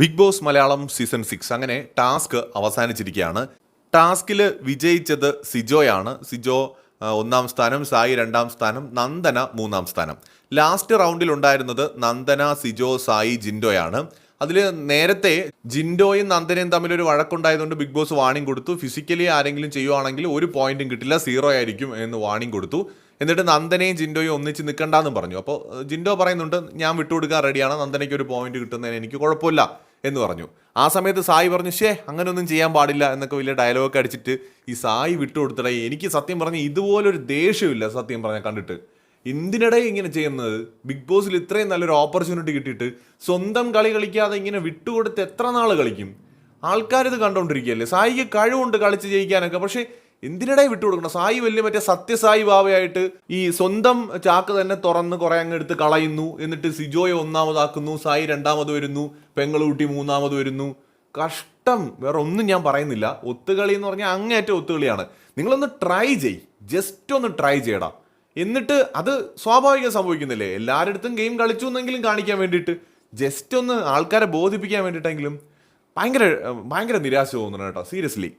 Big boss Malayalam season six. അങ്ങനെ task അവസാനിച്ചിരിക്കുകയാണ്. ടാസ്കിൽ വിജയിച്ചത് സിജോയാണ്. സിജോ ഒന്നാം സ്ഥാനം സായി രണ്ടാം സ്ഥാനം നന്ദന മൂന്നാം സ്ഥാനം. ലാസ്റ്റ് റൗണ്ടിൽ ഉണ്ടായിരുന്നത് നന്ദന സിജോ സായി ജിൻഡോയാണ്. അതിൽ നേരത്തെ ജിൻഡോയും നന്ദനയും തമ്മിൽ ഒരു വഴക്കുണ്ടായതുകൊണ്ട് ബിഗ് ബോസ് വാണിംഗ് കൊടുത്തു. ഫിസിക്കലി ആരെങ്കിലും ചെയ്യുവാണെങ്കിൽ ഒരു പോയിന്റും കിട്ടില്ല സീറോ ആയിരിക്കും എന്ന് വാണിംഗ് കൊടുത്തു. എന്നിട്ട് നന്ദനയും ജിൻഡോയും ഒന്നിച്ച് നിൽക്കണ്ടെന്നും പറഞ്ഞു. അപ്പോൾ ജിൻഡോ പറയുന്നുണ്ട് ഞാൻ വിട്ടുകൊടുക്കാൻ റെഡിയാണ്. നന്ദനയ്ക്ക് ഒരു പോയിന്റ് കിട്ടുന്നതിന് എനിക്ക് കുഴപ്പമില്ല. എന്ന് പറഞ്ഞു. ആ സമയത്ത് സായി പറഞ്ഞു ഷേ അങ്ങനെയൊന്നും ചെയ്യാൻ പാടില്ല എന്നൊക്കെ വലിയ ഡയലോഗൊക്കെ അടിച്ചിട്ട് ഈ സായി വിട്ടുകൊടുത്തടേ. എനിക്ക് സത്യം പറഞ്ഞ ഇതുപോലൊരു ദേഷ്യമില്ല സത്യം പറഞ്ഞാൽ കണ്ടിട്ട്. എന്തിനിടെ ഇങ്ങനെ ചെയ്യുന്നത്? ബിഗ് ബോസിൽ ഇത്രയും നല്ലൊരു ഓപ്പർച്യൂണിറ്റി കിട്ടിയിട്ട് സ്വന്തം കളി കളിക്കാതെ ഇങ്ങനെ വിട്ടുകൊടുത്ത് എത്ര നാൾ കളിക്കും? ആൾക്കാരിത് കണ്ടോണ്ടിരിക്കുകയല്ലേ സായിക്ക് കഴിവുണ്ട് കളിച്ച് ജയിക്കാനൊക്കെ. പക്ഷേ എന്തിനിടെ വിട്ടുകൊടുക്കണം? സായി വലിയ മറ്റേ സത്യസായി ബാബയായിട്ട് ഈ സ്വന്തം ചാക്ക് തന്നെ തുറന്ന് കുറെ അങ്ങ് എടുത്ത് കളയുന്നു. എന്നിട്ട് സിജോയെ ഒന്നാമതാക്കുന്നു സായി രണ്ടാമത് വരുന്നു പെങ്ങളൂട്ടി മൂന്നാമത് വരുന്നു. കഷ്ടം. വേറെ ഒന്നും ഞാൻ പറയുന്നില്ല. ഒത്തുകളി എന്ന് പറഞ്ഞാൽ അങ്ങേറ്റം ഒത്തുകളിയാണ്. നിങ്ങളൊന്ന് ട്രൈ ചെയ്. ജസ്റ്റ് ഒന്ന് ട്രൈ ചെയ്യടാ. എന്നിട്ട് അത് സ്വാഭാവികം സംഭവിക്കുന്നില്ലേ? എല്ലാവരുടെ അടുത്തും ഗെയിം കളിച്ചു എന്നെങ്കിലും കാണിക്കാൻ വേണ്ടിയിട്ട്. ജസ്റ്റ് ഒന്ന് ആൾക്കാരെ ബോധിപ്പിക്കാൻ വേണ്ടിയിട്ടെങ്കിലും. ഭയങ്കര ഭയങ്കര നിരാശ തോന്നുന്നു കേട്ടോ. സീരിയസ്ലി